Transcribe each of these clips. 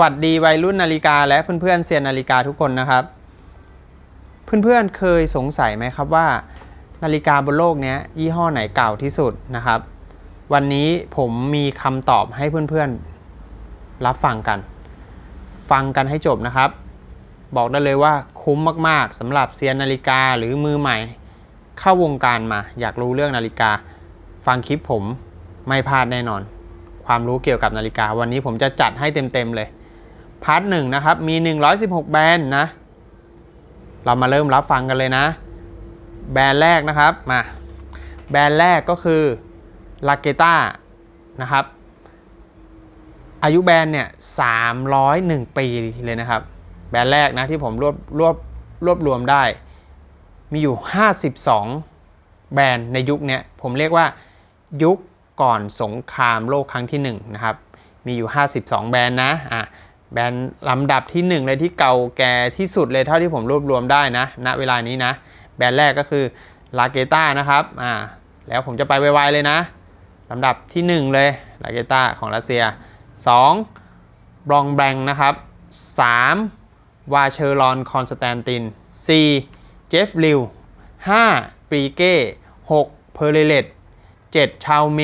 วัสดีวัยรุ่นนาฬิกาและเพื่อนๆเซียนนาฬิกาทุกคนนะครับ เพื่อนๆเคยสงสัยไหมครับว่า นาฬิกาบนโลกนี้ยยี่ห้อไหนเก่าที่สุดนะครับ วันนี้ผมมีคำตอบให้เพื่อนๆ รับฟังกัน ฟังกันให้จบนะครับ บอกได้เลยว่าคุ้มมากๆสำหรับเซียนนาฬิกาหรือมือใหม่ เข้าวงการมา อยากรู้เรื่องนาฬิกา ฟังคลิปผมไม่พลาดแน่นอนความรู้เกี่ยวกับนาฬิกา วันนี้ผมจะจัดให้เต็ม ๆ เลย พาร์ทหนึ่งนะครับมี 116 แบรนด์นะ เรามาเริ่มรับฟังกันเลยนะ แบรนด์แรกนะครับมาแบรนด์แรกก็คือ l a เกต้านะครับ อายุแบรนด์เนี่ย301 ปีเลยนะครับ แบรนด์แรกนะที่ผมรวบรวบรวบรวมได้ มีอยู่ 52 แบรนด์ในยุคนี้ผมเรียกว่ายุคก่อนสงครามโลกครั้งที่1นะครับมีอยู่ 52 แบรนด์นะอะ แบรนด์ลำดับที่ 1 เลยที่เก่าแก่ที่สุดเลยเท่าที่ผมรวบรวมได้นะณเวลานี้นะ แบรนด์แรกก็คือลาเกต้านะครับอ่าแล้วผมจะไปไวๆเลยนะลำดับที่ 1 เลยลาเกต้าของรัสเซีย 2. บรองแบงนะครับ 3. วาเชอรอนคอนสแตนติน 4. เจฟลิว 5. ปรีเก้ 6. เพอร์เรเลต 7. ชาวเม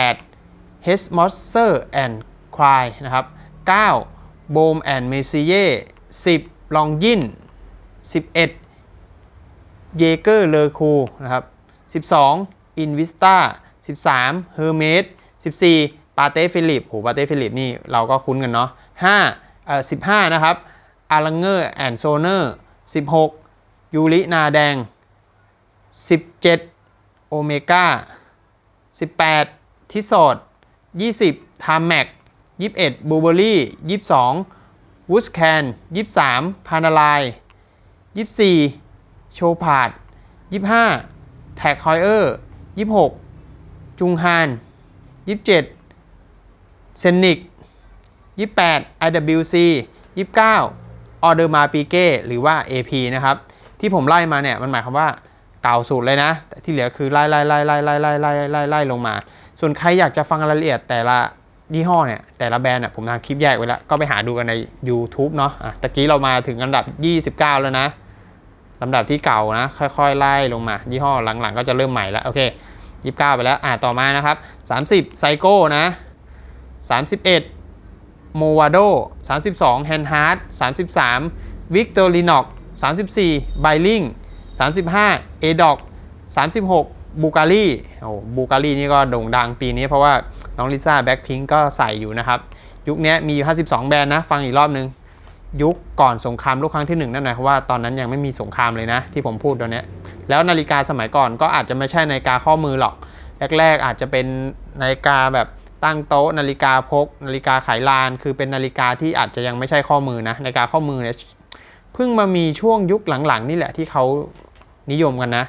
8. เฮสมอสเซอร์แอนด์คลายนะครับ 9. โบมแอนเมซิเย่ 10. ลองยิน 11. เยเกอร์เลอคูนะครับ 12. อินวิสตา 13. เฮอร์เมส 14. ปาเต้ฟิลิปโหปาเต้ฟิลิปนี่เราก็คุ้นกันเนาะ5เอ่อ15 นะครับอารังเกอร์แอนโซเนอร์ 16. ยูรินาแดง 17. โอเมก้า18 ทิสอด20 ทามแม็ก 21บูเบอรี่ 22วูสแคน23 พานาลาย 24 โชพาด 25 แท็กฮอยเออร์ 26 จุงฮาน 27 เซนนิก 28 IWC 29 ออเดอร์มาปีเก้หรือว่า AP นะครับ ที่ผมไล่มาเนี่ย มันหมายความว่าเก่าสุดเลยนะแต่ที่เหลือคือไล่ไล่ไล่ไล่ไล่ไล่ไล่ไล่ไล่ลงมา ส่วนใครอยากจะฟังรายละเอียดแต่ละ ยี่ห้อเนี่ยแต่ละแบรนด์เนี่ยผมทำคลิปแยกไว้แล้ว ก็ไปหาดูกันใน YouTube เนาะอะตะกี้เรามาถึงอันดับ 29 แล้วนะลำดับที่เก่านะ ค่อยๆ ไล่ลงมา ยี่ห้อหลังๆ ก็จะเริ่มใหม่แล้ว โอเค 29 ไปแล้ว อ่าต่อมานะครับ 30ไซโก้นะ 31โมวาโด32แฮนฮาร์ด33วิกตอรีนอก34ไบลิง35เอดอก36บูการีโอ้บูการีนี่ก็โด่งดังปีนี้เพราะว่า น้องลิซ่าแบ็คพิงก็ใส่อยู่นะครับ ยุคนี้มีอยู่ 52 แบรนด์นะ ฟังอีกรอบนึง ยุคก่อนสงครามโลกครั้งที่หนึ่งนั่นหมายความว่าตอนนั้นยังไม่มีสงครามเลยนะ ที่ผมพูดตอนนี้แล้วนาฬิกาสมัยก่อนก็อาจจะไม่ใช่นาฬิกาข้อมือหรอก แรก ๆ อาจจะเป็นนาฬิกาแบบตั้งโต๊ะนาฬิกาพก นาฬิกาไขลาน คือเป็นนาฬิกาที่อาจจะยังไม่ใช่ข้อมือนะนาฬิกาข้อมือเนี่ยเพิ่งมามีช่วงยุคหลังๆ นี่แหละที่เขานิยมกันนะ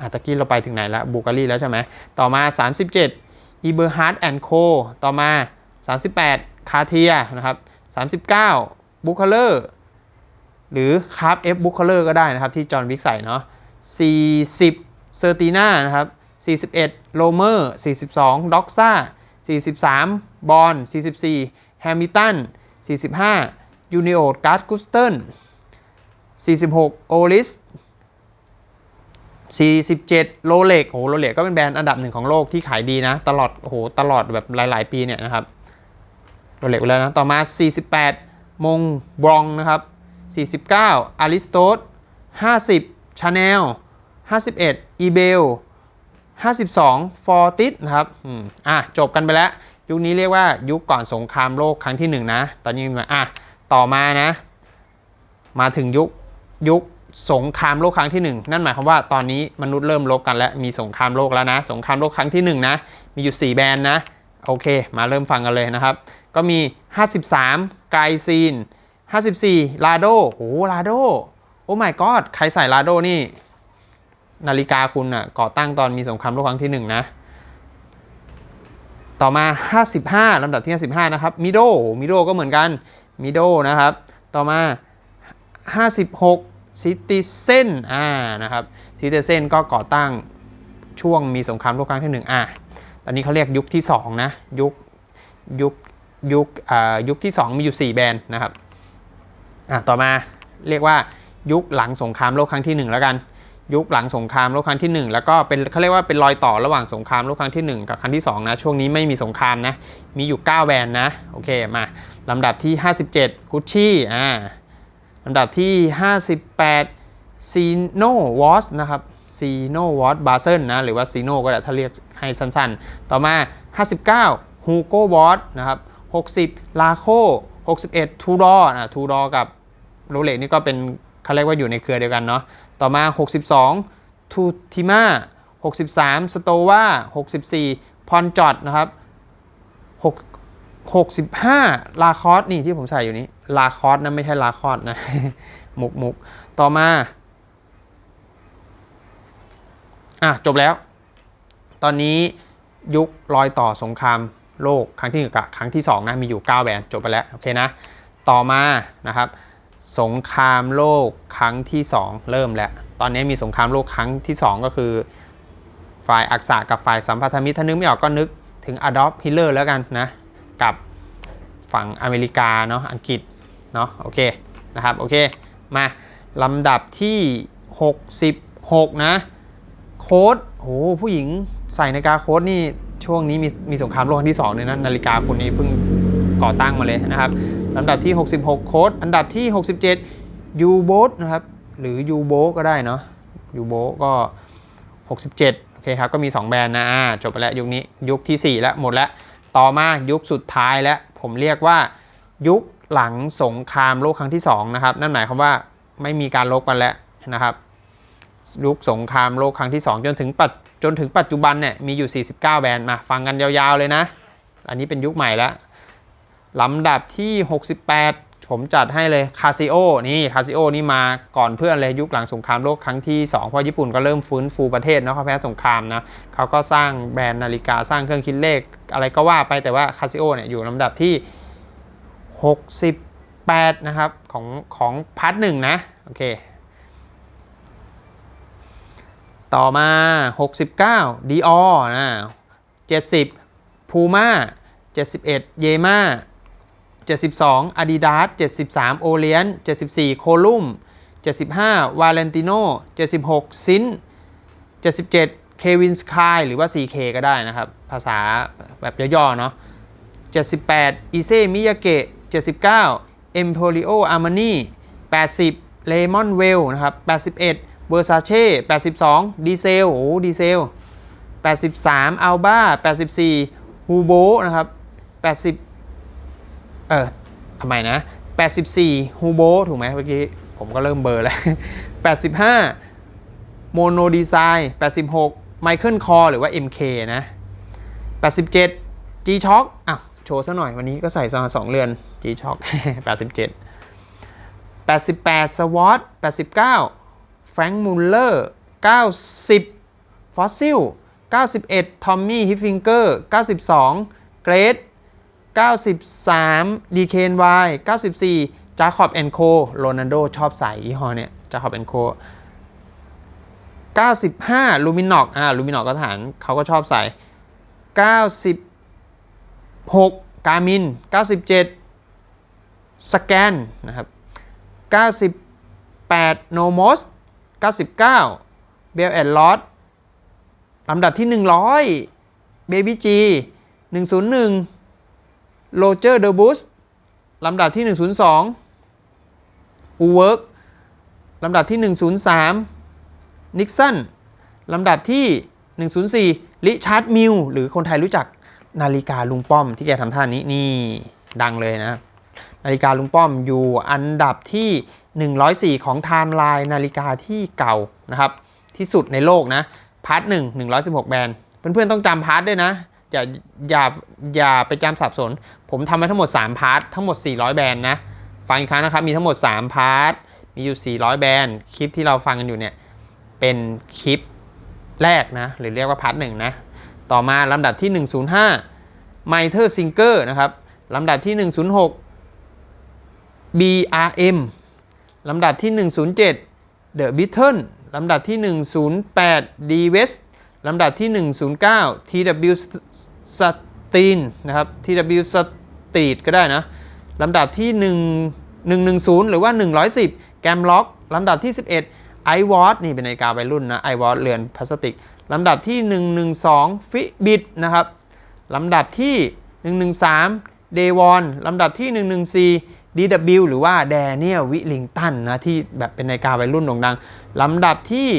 อะตะกี้เราไปถึงไหนแล้วบูการีแล้วใช่ไหมต่อมา 37 อีเบอร์ฮาร์ดแอนด์โคต่อมา 38 คาเทียนะครับ 39บุคเลอร์หรือคาร์ฟเอฟบุคเลอร์ก็ได้นะครับ ที่จอห์นวิกใส่เนาะ40 เซอร์ติน่านะครับ 41 โลเมอร์ 42 ด็อกซ่า 43 บอล44 แฮมิลตัน 45 ยูนิโอดการ์ดกุสเทน46 โอลิส 47โรเล็กโหโรเล็กก็เป็นแบรนด์อันดับหนึ่งของโลกที่ขายดีนะ ตลอดโอ้โหตลอดแบบหลาย ๆ ปีเนี่ยนะครับโรเล็กไปแล้วนะ ต่อมา 48 มงบรองนะครับ 49อาริสโตส50ชาแนล51อีเบล52ฟอร์ติสนะครับอืมอะจบกันไปแล้ว ยุคนี้เรียกว่ายุคก่อนสงครามโลกครั้งที่ 1 นะ ตอนนี้มาอะต่อมานะ มาถึงยุคยุค สงครามโลกครั้งที่ 1 นั่นหมายความว่าตอนนี้มนุษย์เริ่มลบกันแล้วมีสงครามโลกแล้วนะ สงครามโลกครั้งที่1นะมีอยู่ 4 แบรนด์นะโอเค มาเริ่มฟังกันเลยนะครับ ก็มี 53 ไกซีน 54 ลาโดโหลาโดโอ้ my god ใครใส่ลาโดนี่ นาฬิกาคุณอะก่อตั้งตอนมีสงครามโลกครั้งที่ 1 นะ ต่อมา 55ลำดับที่ 55 นะครับมิโดมิโดก็เหมือนกันมิโดนะครับ ต่อมา 56 ซิติเซนอ่านะครับซิติเซนก็ก่อตั้งช่วงมีสงครามโลกครั้งที่1อะตอนนี้เขาเรียกยุคที่2นะยุคยุคยุคอ่ายุคที่ 2 มีอยู่ 4 แบรนด์นะครับอะต่อมาเรียกว่ายุคหลังสงครามโลกครั้งที่ 1 แล้วกัน ยุคหลังสงครามโลกครั้งที่ 1 แล้วก็เป็นเขาเรียกว่าเป็นรอยต่อระหว่างสงครามโลกครั้งที่ 1 กับครั้งที่ 2 นะ ช่วงนี้ไม่มีสงครามนะ มีอยู่ 9 แบรนด์นะ โอเคมาลำดับที่ 57 Gucci อ่า ลำดับที่ 58 Sino Watch นะครับ Sino Watch Basel นะหรือว่า Sino ก็ได้ถ้าเรียกให้สั้นๆ ต่อมา 59 Hugo w a t นะครับ60 Laco 61 Tudor อะ Tudor กับ Rolex นี่ก็เป็นเขาเรียกว่าอยู่ในเครือเดียวกันเนาะต่อมา 62 ทูทิมา63 สโตวา64 พอนจอดนะครับ6 65 ลาคอสนี่ที่ผมใส่อยู่นี้ ลาคอสนะไม่ใช่ลาคอสนะ มุกมุกต่อมา อะ จบแล้ว ตอนนี้ยุครอยต่อสงครามโลกครั้งที่หนึ่งกับครั้งที่ 2 นะ มีอยู่ 9 แบรนด์จบไปแล้ว โอเคนะ ต่อมานะครับ สงครามโลกครั้งที่ 2 เริ่มแล้ว ตอนนี้มีสงครามโลกครั้งที่ 2 ก็คือ ฝ่ายอักษะกับฝ่ายสัมพันธมิตรถ้านึกไม่ออกก็นึกถึงอดอ l ฮิตเลอร์แล้วกันนะ กับฝั่งอเมริกาเนาะอังกฤษ เนาะโอเคนะครับโอเคมาลำดับที่ 66 นะ โค้ดโหผู้หญิงใส่นาฬิกาโค้ดนี่ช่วงนี้มีมีสงครามโลกครั้งที่2เลยนะนาฬิกาคนนี้เพิ่งก่อตั้งมาเลยนะครับลำดับที่ 66 โค้ดอันดับที่ 67ยูโบสนะครับหรือยูโบก็ได้เนาะยูโบก็ 67โอเคครับก็มี 2 แบรนด์นะจบไปแล้วยุคนี้ยุคทีสี่4 แล้วหมดแล้วต่อมายุคสุดท้ายแล้วผมเรียกว่ายุค หลังสงครามโลกครั้งที่2นะครับนั่นหมายความว่าไม่มีการลบกันแล้วนะครับยุคสงครามโลกครั้งที่ 2 จนถึงปัจจนถึงปัจจุบันเนี่ยมีอยู่ 49 แบรนด์มาฟังกันยาวๆเลยนะ อันนี้เป็นยุคใหม่แล้วลำดับที่ 68 ผมจัดให้เลยคาซิโอนี่คาซิโอนี่มาก่อนเพื่อนเลยยุคหลังสงครามโลกครั้งที่ 2 เพราะญี่ปุ่นก็เริ่มฟื้นฟูประเทศเนาะเขาแพ้สงครามนะเขาก็สร้างแบรนด์นาฬิกาสร้างเครื่องคิดเลขอะไรก็ว่าไปแต่ว่าคาซิโอเนี่ยอยู่ลำดับที่ 68 นะครับ ของของพาร์ทหนึ่งนะ โอเค ต่อมา 69ดีออนะ70พูม่า71 เยม่า72 Adidas 73 โอเลียน 74 โคลุม 75 วาเลนติโน 76 ซิน 77 เควินสกายหรือว่า 4K ก็ได้นะครับ ภาษาแบบย่อๆเนาะ 78 อิเซมิยาเกะ 79 Emporio Armani 80 Lemon Well นะครับ81 Versace 82 Diesel โอ้ดีเซล83 Alba 84 Hugo นะครับ80เออทำไมนะ 84 Hugo ถูกไหมเมื่อกี้ผมก็เริ่มเบอร์แล้ว 85 Mono Design 86 Michael Kors หรือว่า MK นะ 87 G Shock อะ โชว์ซะหน่อยวันนี้ก็ใส่ซองสองเรือน G Shock 87 88 SWAT 89 Frank Muller 90 Fossil 91 Tommy Hilfiger 92 Great 93 DKNY 94 Jacob Co Ronaldo ชอบใส่ยี่ห้อเนี่ย Jacob Co 95 Luminox อ่า Luminox ก็ฐานเขาก็ชอบใส่ 96 Garmin 97 สแกนนะครับ98 Nomos 99 Bell and Lott ลำดับที่ 100 Baby G 101 Roger The Boost ลำดับที่ 102 u w o r k ลำดับที่ 103 Nixon ลำดับที่ 104 Richard Mille หรือคนไทยรู้จัก นาฬิกาลุงป้อมที่แกทำท่านี้นี่ดังเลยนะ นาฬิกาลุงป้อมอยู่อันดับที่ 104 ของไทม์ไลน์นาฬิกาที่เก่านะครับ ที่สุดในโลกนะพาร์ทหนึ่ง116แบรนด์เพื่อนๆต้องจำพาร์ทด้วยนะ อย่าอย่าอย่าไปจำสับสน ผมทำไว้ทั้งหมด 3 พาร์ท ทั้งหมด 400 แบรนด์นะ ฟังอีกครั้งนะครับ มีทั้งหมด 3 พาร์ท มีอยู่ 400 แบรนด์ คลิปที่เราฟังกันอยู่เนี่ย เป็นคลิปแรกนะ หรือเรียกว่าพาร์ทหนึ่งนะ ต่อมาลำดับที่ 105 m i t e r Singer นะครับลำดับที่ 106 BRM ลำดับที่ 107 The Beatle ลำดับที่ 108 D West ลำดับที่ 109 TW Steen นะครับ TW ตีดก็ได้นะลำดับที่ 1 110 หรือว่า 110 แกมล็อกลำดับที่ 11 i w a t นี่เป็นนาฬิกาวัยรุ่นนะ i w a t เรือนพลาสติก ลำดับที่ 112 Fitbit นะครับลำดับที่ 113 d a y o n ลำดับที่ 114 DW หรือว่า Daniel Wellington นะที่แบบเป็นนาฬิกาวัยรุ่นโด่งดังลำดับที่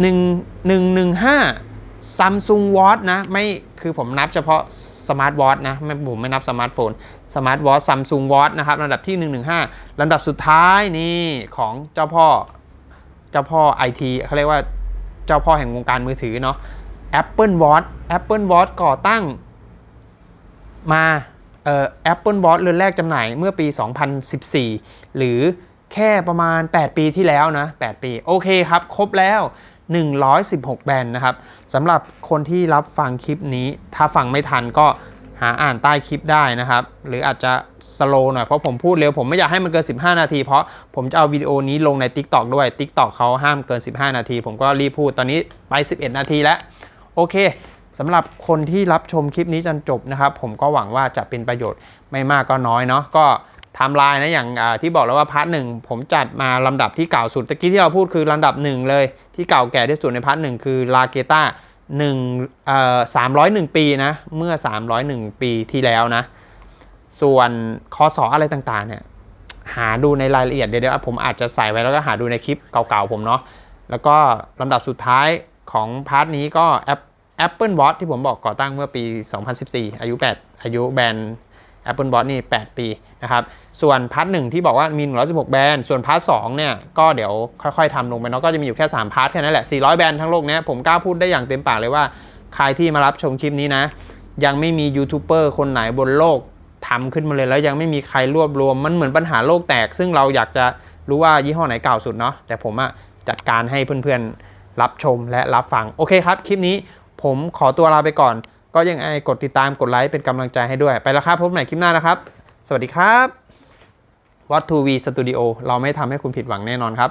1 115 Samsung Watch นะไม่คือผมนับเฉพาะสมาร์ทวอทนะไม่ผมไม่นับสมาร์ทโฟนสมาร์ทวอท Samsung Watch นะครับลำดับที่ 115ลำดับสุดท้ายนี่ของเจ้าพ่อ เจ้าพ่อ IT เขาเรียกว่าเจ้าพ่อแห่งวงการมือถือเนาะ Apple Watch Apple Watch ก่อตั้งมาเอ่อ Apple Watch เรือนแรกจำหน่ายเมื่อปี 2014 หรือแค่ประมาณ 8 ปีที่แล้วนะ 8 ปี โอเคครับ ครบแล้ว 116 แบรนด์นะครับสำหรับคนที่รับฟังคลิปนี้ ถ้าฟังไม่ทันก็ หาอ่านใต้คลิปได้นะครับ หรืออาจจะสโลหน่อยเพราะผมพูดเร็วผมไม่อยากให้มันเกิน 15 นาที เพราะผมจะเอาวิดีโอนี้ลงใน TikTok ด้วย TikTok เขาห้ามเกิน 15 นาที ผมก็รีบพูดตอนนี้ไป 11 นาทีแล้ว โอเคสำหรับคนที่รับชมคลิปนี้จนจบนะครับ ผมก็หวังว่าจะเป็นประโยชน์ไม่มากก็น้อยเนาะก็ไทม์ไลน์นะอย่างที่บอกแล้วว่าพาร์ทหนึ่งผมจัดมาลำดับที่เก่าสุดตะกี้ที่เราพูดคือลำดับหนึ่งเลย ที่เก่าแก่ที่สุดในพาร์ทหนึ่งคือลาเกต้า หนึ่งสามร้อยหนึ่งปีนะ เมื่อ301ปีที่แล้วนะ ส่วนคอสออะไรต่างๆ เนี่ย หาดูในรายละเอียดเดี๋ยวผมอาจจะใส่ไว้แล้วก็หาดูในคลิปเก่าๆ ผมเนาะ แล้วก็ลำดับสุดท้ายของพาร์ทนี้ก็ App- Apple Watch ที่ผมบอกก่อตั้งเมื่อปี 2014 อายุ 8 อายุแบรนด์ Apple Watch นี่ 8 ปีนะครับ ส่วนพาร์ทหนึ่งที่บอกว่ามี 116 แบรนด์ ส่วนพาร์ทสองเนี่ยก็เดี๋ยวค่อยๆทำลงไปเนาะก็จะมีอยู่แค่ 3 พาร์ทแค่นั้นแหละ 400 แบรนด์ทั้งโลกเนี้ยผมกล้าพูดได้อย่างเต็มปากเลยว่า ใครที่มารับชมคลิปนี้นะ ยังไม่มียูทูบเบอร์คนไหนบนโลกทำขึ้นมาเลยแล้วยังไม่มีใครรวบรวม มันเหมือนปัญหาโลกแตก ซึ่งเราอยากจะรู้ว่ายี่ห้อไหนเก่าสุดเนาะแต่ผมอะจัดการให้เพื่อนๆรับชมและรับฟังโอเคครับคลิปนี้ผมขอตัวลาไปก่อน ก็ยังไงกดติดตามกดไลค์เป็นกำลังใจให้ด้วยไปแล้วครับพบใหม่คลิปหน้านะครับ สวัสดีครับ วัตทูวีสตูดิโอเราไม่ทำให้คุณผิดหวังแน่นอนครับ